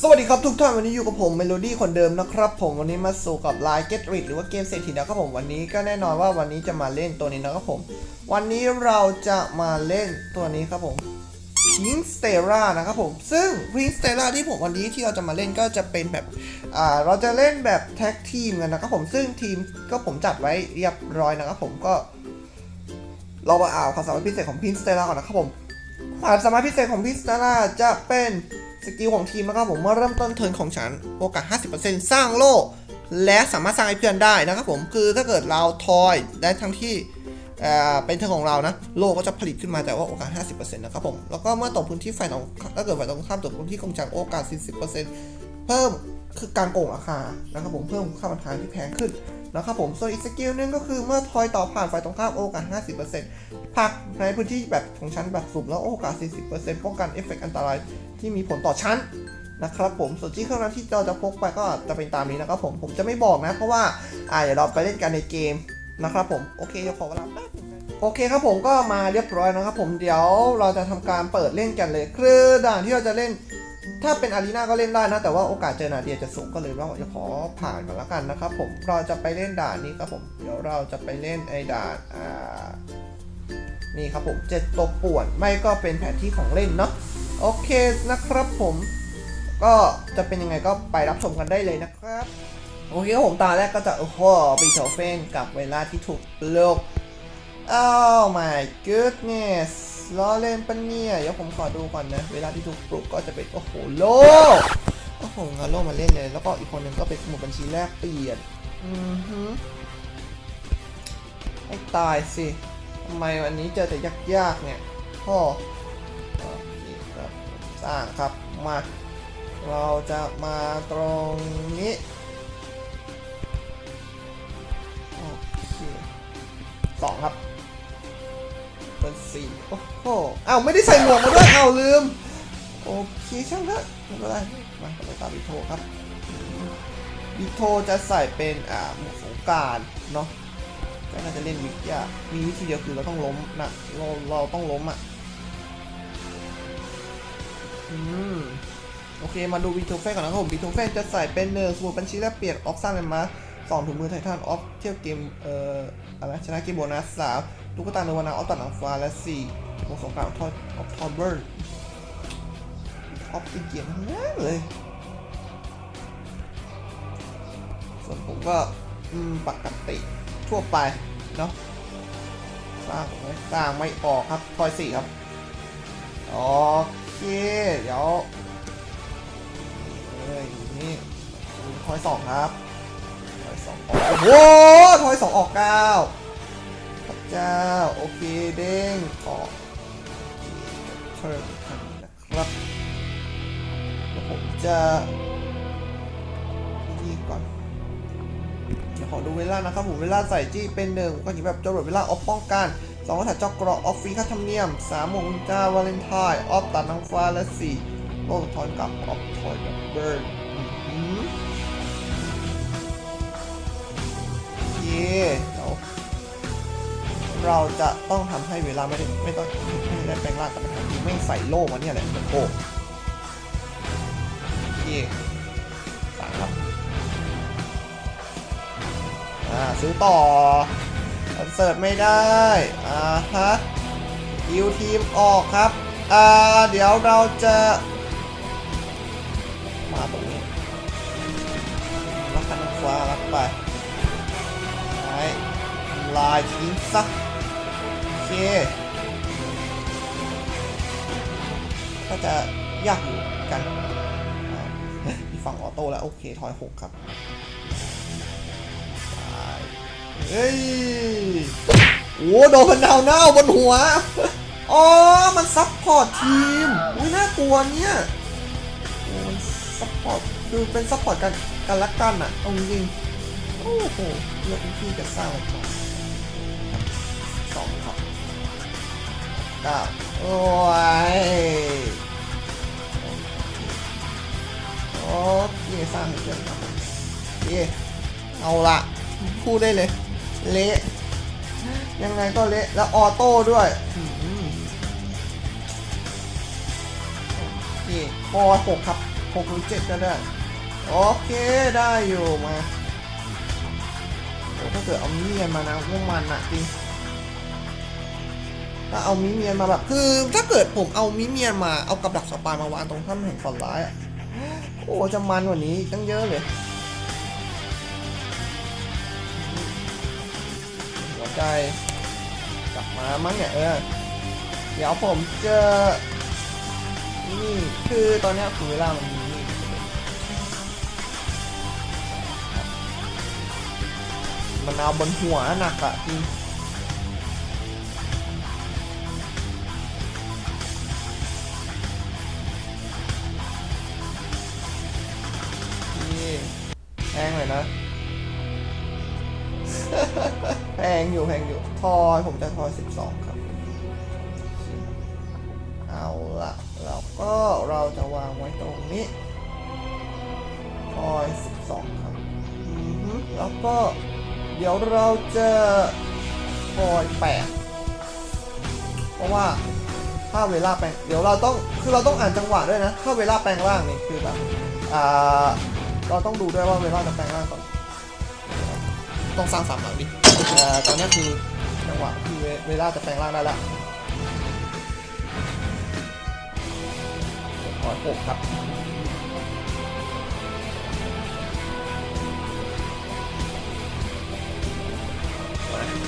สวัสดีครับทุกท่านวันนี้อยู่กับผมเมโลดี้คนเดิมนะครับ ผมวันนี้มาสู่กับ Line Get Rich หรือว่าเกมเศรษฐีนะครับผมวันนี้ก็แน่นอนว่าวันนี้จะมาเล่นตัวนี้นะครับผม วันนี้เราจะมาเล่นตัวนี้ครับผม Pink Stella นะครับผม ซึ่ง Pink Stella ที่ผมวันนี้ที่เราจะมาเล่นก็จะเป็นแบบอ่าเราจะเล่นแบบแท็กทีมกันนะครับผมซึ่งทีมก็ผมจัดไว้เรียบร้อยนะครับผมก็เรามาอ่านความสามารถพิเศษของ Pink Stella ก่อนนะครับผมความสามารถพิเศษของพิสตาร่าจะเป็น สกิลของทีมนะครับผมเมื่อเริ่มต้นเทิร์นของฉันโอกาส 50%สร้างโล่และสามารถสร้างให้เพื่อนได้นะครับผมคือถ้าเกิดเราทอยได้ทั้งที่เเป็นเทิร์นของเรานะ โล่ก็จะผลิตขึ้นมาแต่ว่าโอกาส 50%นะครับผม แล้วก็เมื่อตกพื้นที่ฝ่ายตรงถ้าเกิดฝ่ายตรงข้ามตกพื้นที่ของฉันโอกาส 40%เพิ่มคือการโกงราคานะครับผมเพิ่มค่าบรรทานที่แพงขึ้นนะครับผมส่วนอีกสกิลนึงก็คือเมื่อทอยต่อผ่านฝ่ายตรงข้ามโอกาส 50%พักในพื้นที่แบบของชั้นแบบสุ่มแล้วโอกาส 40%ป้องกันเอฟเฟกต์อันตราย ที่มีผลต่อชั้นนะครับผมส่วนที่เครื่องที่เราจะพกไปก็จะเป็นตามนี้นะครับผมผมจะไม่บอกนะ เพราะว่าอ่าเดี๋ยวเราไปเล่นกันในเกมนะครับผมโอเคเดี๋ยวขอเวลาแป๊บโอเคครับผมก็มาเรียบร้อยนะครับผมเดี๋ยวเราจะทำการเปิดเล่นกันเลยคือด่านที่เราจะเล่น ถ้าเป็นอารีนาก็เล่นได้นะ แต่ว่าโอกาสเจอนาเดียจะสูงก็เลยเราจะขอผ่านก่อนแล้วกันนะครับผมเราจะไปเล่นด่านนี้ครับผมเดี๋ยวเราจะไปเล่นไอ้ด่านอ่านี่ครับผมเจ็ดตัวป่วนไม่ก็เป็นแผนที่ของเล่นเนาะ โอเคนะครับผมก็จะเป็นยังไงก็ไปรับชมกันได้เลยนะครับ โอเคผมตาแรกก็จะ โอ้โหบีเทลเฟนกับเวลาที่ถูกโลก Oh my goodness ล้อเล่นปะเนี่ยเดี๋ยวผมขอดูก่อนนะ เวลาที่ถูกปลุกก็จะเป็น โอ้โหโลกโอ้โหงาโลกมาเล่นเลย แล้วก็อีกคนหนึ่งก็เป็นสมุดบัญชีแลกเปลี่ยนอือฮึให้ตายสิทำไมวันนี้เจอแต่ยากๆเนี่ยพ่อ สร้างครับมา เราจะมาตรงนี้โอเคสองครับเป็นสี่โอ้โหอ้าวไม่ได้ใส่หมวกมาด้วยอ้าวลืม โอเคช่างเถอะไม่เป็นไรมาไปตามบิโทครับบิโทจะใส่เป็นอ่าหมวกสงการเนาะก็น่าจะเล่นวิกยากมีวิธีเดียวคือเราต้องล้มนะเราเราต้องล้มอะ อืมโอเค มาดูวีทูเฟนก่อนนะครับผมวีทูเฟนจะใส่เป็นเนื้อสมุดบัญชีแลกเปลี่ยนออฟสร้างเลยมาสองถุงมือไททันออฟเที่ยวเกมเอ่ออะไรชนะเกมโบนัสสามตุ๊กตาเนวานาออฟตัดหนังฟ้าและสี่วงสงครามทอดออฟทอเบิร์นออฟติเกียนทั้งนั้นเลย ส่วนผมก็ปกติทั่วไป เนาะสร้างไว้สร้างไม่ออกครับทอยสี่ครับโอเค เดี๋ยวเอ้ยนี่ทอยสองครับทอยสองออกโอ้โหทอยสองออกเก้าพระเจ้า โอเค เด้งออกเทิร์นนะครับแล้วผมจะนี่ก่อนเดี๋ยวขอดูเวลานะครับผมเวลาใส่จี้เป็นหนึ่งก็หยิบแบบจรวดเวลาออฟป้องกัน สองก็ถัดจอกเกราะออฟฟรีค่าธรรมเนียมสามมงจ้าวาเลนไทน์ออฟตัดนางฟ้าและสี่โลกทอนกลับออฟทอยกับเบิร์นอืมโอเคเดี๋ยวเราจะต้องทำให้เวลาไม่ได้ไม่ต้องไม่ได้แปลงร่างแต่ปัญหาคือไม่ใส่โล่มาเนี่ยแหละโอ้โหโอเคสั่งครับ อ่า ซื้อต่อ อนเสิร์ตไม่ได้ อ่าฮะคิวทีมออกครับ อ่า เดี๋ยวเราจะ มาตรงนี้รับคันฟ้ารับไปไลายทิ้งซะโอเคก็จะยากอยู่กันอ่าอีฝั่งออโต้แล้ว โอเค ถอยหกครับ เฮ้ยโอ้โดนพันดาวเน่าบนหัว อ๋อ มันซับพอร์ตทีม อุ้ยน่ากลัวเนี่ยโอ้มันซับพอร์ตคือเป็นซับพอร์ตกันกันละกันอะเอาจริงโอ้โหเลือกที่จะสร้างมันก่อนสองครับเก้าโอ้ยโอเคสร้างเพื่อนครับผมโอเคเอาละพูดได้เลย เละยังไงก็เละแล้วออโต้ด้วยอืมโอเคพอหกครับหกหรือเจ็ดก็ได้ โอเคได้อยู่มาโอ้ถ้าเกิดเอามิเมียนมานะพวกมันอะจริงถ้าเอามิเมียนมาแบบคือถ้าเกิดผมเอามิเมียนมาเอากับดักสปายมาวางตรงถ้ำแห่งฝันร้ายอะโอ้จะมันกว่านี้อีกตั้งเยอะเลย หัวใจ กลับมามั้งเนี่ยเออ เดี๋ยวผมจอนี่คือตอนนี้คือเวลามันมีนี่มันเอาบนหัวหนักอะจริงนี่แพงเลยนะ งอยู่แพงอยู่ทอยผมจะทอย12ครับ เอาละแล้วก็เราจะวางไว้ตรงนี้ทอย12ครับแล้วก็เดี๋ยวเราจะทอย8เพราะว่าถ้าเวลาแปลงเดี๋ยวเราต้องคือเราต้องอ่านจังหวะด้วยนะ ถ้าเวลาแปลงร่างนี่คือแบบอ่าเราต้องดูด้วยว่าเวลาจะแปลงร่างก่อนต้องสร้างสามหลังดิ อ่อตอนนี้คือจังหวะคือเวลาจะแปลงร่างได้แล้วขอหกครับ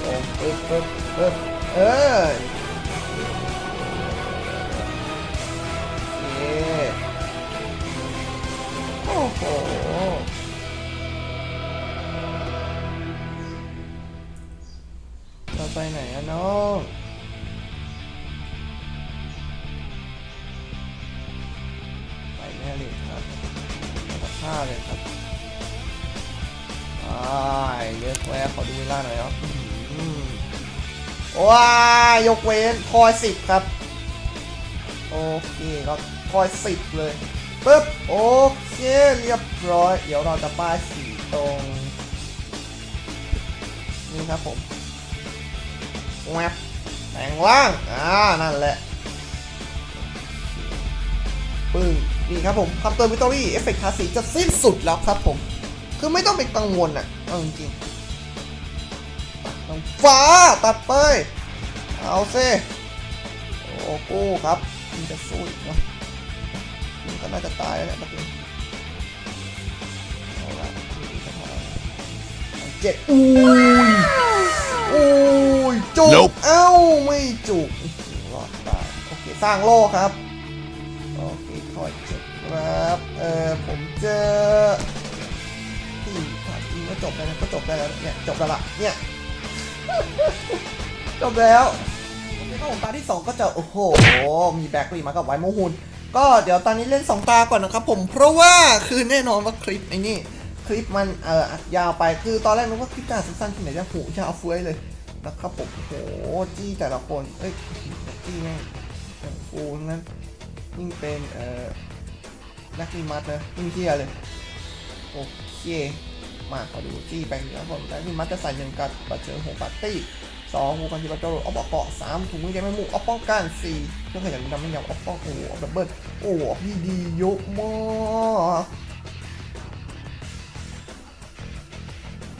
โอ้ปึ๊บปึ๊บปึ๊บเออ ไปไหนอะน้องไปแม่เลยครับตัดผ้าเลยครับอ้ายเลือกแวะขอดูเวลาหน่อยครับอืมว้ายยกเว้นคอยสิบครับ โอเคครับคอยสิบเลยปึ๊บโอเคเรียบร้อย เดี๋ยวเราจะป้ายสีตรง นี่ครับผม แวบแปลงล่างอ่านั่นแหละปึ้งนี่ครับผมคำเตือนวิตอรี่เอฟเฟกต์ทาสีจะสิ้นสุดแล้วครับผม คือไม่ต้องเป็นกังวลอะเอาจริงๆตัดตรงฟ้าตัดไป เอาซิโอ้โหครับมันจะสู้อีกเนาะมันก็น่าจะตายแล้วแหละประเด็นเอาละเจ็ดอุ้ จุก Nope เอ้าไม่จุกรอดตายโอเคสร้างโล่ครับ โอเคถอยเจ็บครับเออผมเจอที่ถามจริงก็จบแล้วนะก็จบได้แล้วเนี่ยจบแล้วล่ะเนี่ยจบแล้วโอเคครับผมตาที่ 2 ก็จะโอ้โห มีแบ็กรีมากับไวโมฮูนก็เดี๋ยวตอนนี้เล่น 2 ตาก่อนนะครับผมเพราะว่าคือแน่นอนว่าคลิปไอ้นี่คลิปมันเอ่ออัดยาวไปคือตอนแรกนึกว่าคลิปการสั้นๆที่ไหนจะหูยาวเฟ้ยเลย นะครับผมโอ้โหจี้แต่ละคนเอ้ยจี้แม่งฟูนั้นยิ่งเป็นเอ่อนักกีมัดนะยิ่งเที่ยเลยโอเคมาขอดูจี้ไปนะครับผมนักกีมัดจะใส่หนึ่งกัดปัดเชิงหัวปาร์ตี้สองหูกันที่ปัดโจรออกเกาะสามถุงมือแกไม่หมูออฟป้องกันสี่เครื่องขยันดำไม่ยาวออฟป้องโอ้โหดับเบิลโอ้โหออฟดีๆเยอะมาก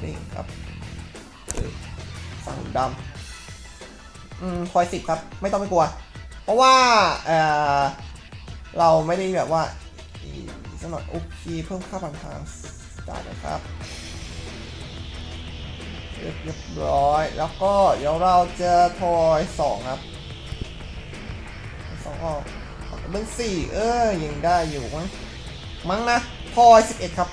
นี่ครับ สังดำอืมคอยสิบครับ ไม่ต้องไม่กลัว เพราะว่าเออเราไม่ได้แบบว่าอีกสักหน่อยโอเคเพิ่มค่าผ่านทางจ่ายนะครับเรียบร้อยแล้วก็เดี๋ยวเราจะทอยสองครับสองออกออกเป็นสี่เออยังได้อยู่มั้งมั้งนะทอยสิบเอ็ดครับ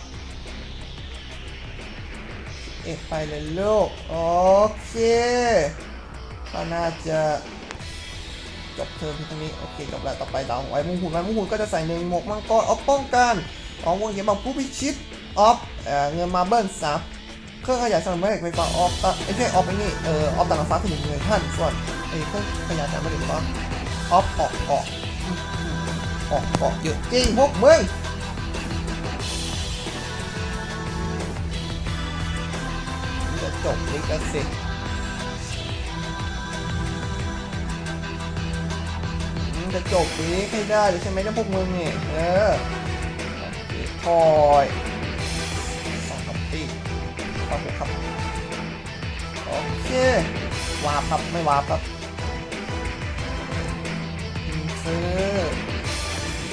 เอ็ดไปเลยลูก โอเคก็น่าจะจบเทอมที่ตรงนี้ โอเคจบแล้วต่อไปดาวไว้มุงหุ่นไว้มุงหุ่นก็จะใส่หนึ่งหมวกมังกรออฟป้องกันออกวงเขียนบอกผู้พิชิตออฟเงินมาเบิ้ลสามเครื่องขยายสารแม่เหล็กไฟฟ้าออฟไอ้แค่ออฟไอ้นี่เออออฟต่างฟ้าคือหนึ่งเงินท่านส่วนไอ้เครื่องขยายสารแม่เหล็กไฟฟ้าออฟออกเกาะออกเกาะเยอะจริงพวกมึง จบลิขสิทธิ์อืมจะจบนี้ให้ได้ใช่ไหมเจ้าพวกมึงเนี่ยเออทอยสองคับตีครับผมครับโอเควาร์ปครับไม่วาร์ปครับซื้อ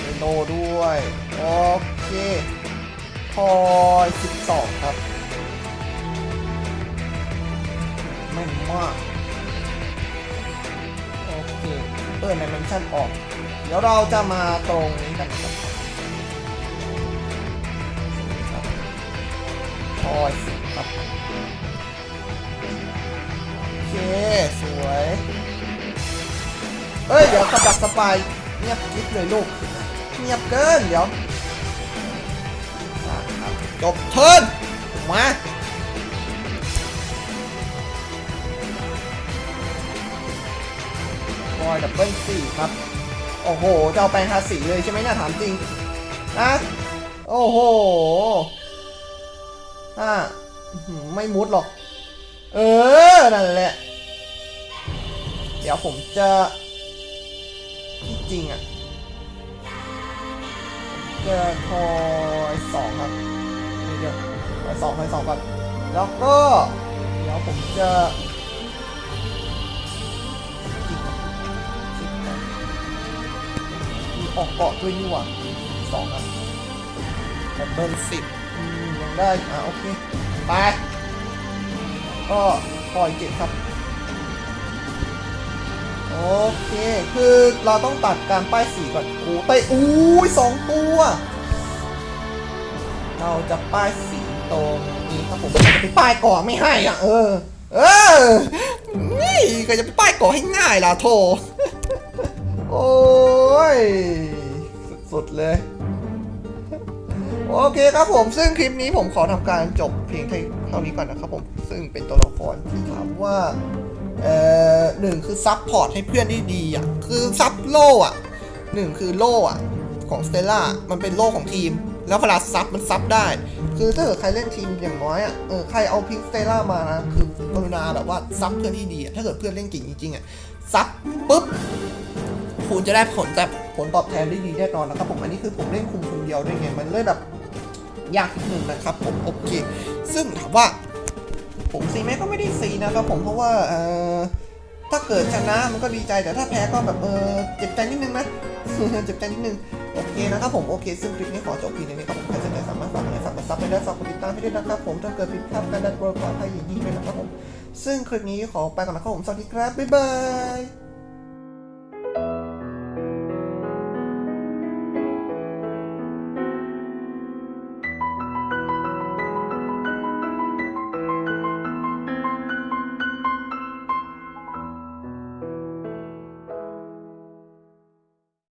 เรโนด้วย โอเคทอยสิบสองครับ มากโอเค เปิดในเมนชั่นออก เดี๋ยวเราจะมาตรงนี้กันครับทอยครับโอเค สวย เอ้ย เดี๋ยวกระดักสปายเงียบกิ๊บเลยลูก เงียบเกิน เดี๋ยวจบเทิร์นมา อยดับเบิลสี่ครับ โอ้โห จะเอาแปลงทาสีเลยใช่ไหมเนี่ยถามจริงนะโอ้โหอ่าไม่มุดหรอก เออ นั่นแหละ เดี๋ยวผมจะที่จริงอะจะทอยสองครับเดี๋ยวทอยสองทอยสองก่อนแล้วก็ เดี๋ยวผมจะ ออกเกาะด้วยนี่หว่าสองครับบเบิลสิบยังได้ อะ โอเค ไป ก็ปล่อยเจ็ดครับ โอเค คือเราต้องตัดการป้ายสีก่อนโอ้ไปอู้ยสองตัว เราจะป้ายสีตรงนี้ครับผมจะไปป้ายก่อไม่ให้อะ เออ เออ นี่ก็จะไปป้ายก่อให้ง่ายล่ะโทโอ้ย เลย โอเคครับผมซึ่งคลิปนี้ผมขอทำการจบเพียงเท่านี้ก่อนนะครับผมซึ่งเป็นตัวละครที่ถามว่าเอ่อหนึ่งคือซับพอร์ตให้เพื่อนที่ดีอะคือซับโล่อะหนึ่งคือโล่อะของสเตล่ามันเป็นโล่ของทีม แล้วเวลาซับมันซับได้ คือถ้าเกิดใครเล่นทีมอย่างน้อยอะเออใครเอาพิงสเตล่ามานะคือกรุณาแบบว่าซับเพื่อนที่ดีอะถ้าเกิดเพื่อนเล่นเก่งจริงๆอะซับปุ๊บคุณจะได้ผลแต่ ผลตอบแทนได้ดีแน่นอนนะครับผม อันนี้คือผมเล่นคุมคนเดียวด้วยไง มันเลยแบบยากนิดนึงนะครับผมโอเค ซึ่งถามว่า ผมซีแม่ก็ไม่ได้ซีนะครับผมเพราะว่าเออถ้าเกิดชนะมันก็ดีใจแต่ถ้าแพ้ก็แบบเออเจ็บใจนิดนึงนะเจ็บใจนิดนึงโอเคนะครับผมโอเค ซึ่งคลิปนี้ขอจบเพียงเท่านี้ครับผมใครสนใจสามารถฝากอะไรฝากกดซับไปได้ฝากกดติดตามให้ด้วยนะครับผมถ้าเกิดผิดพลาดการดัดโปรขออภัยอย่างยิ่งเลยนะครับผมซึ่งคลิปนี้ขอไปก่อนนะครับผมสวัสดีครับบ๊ายบาย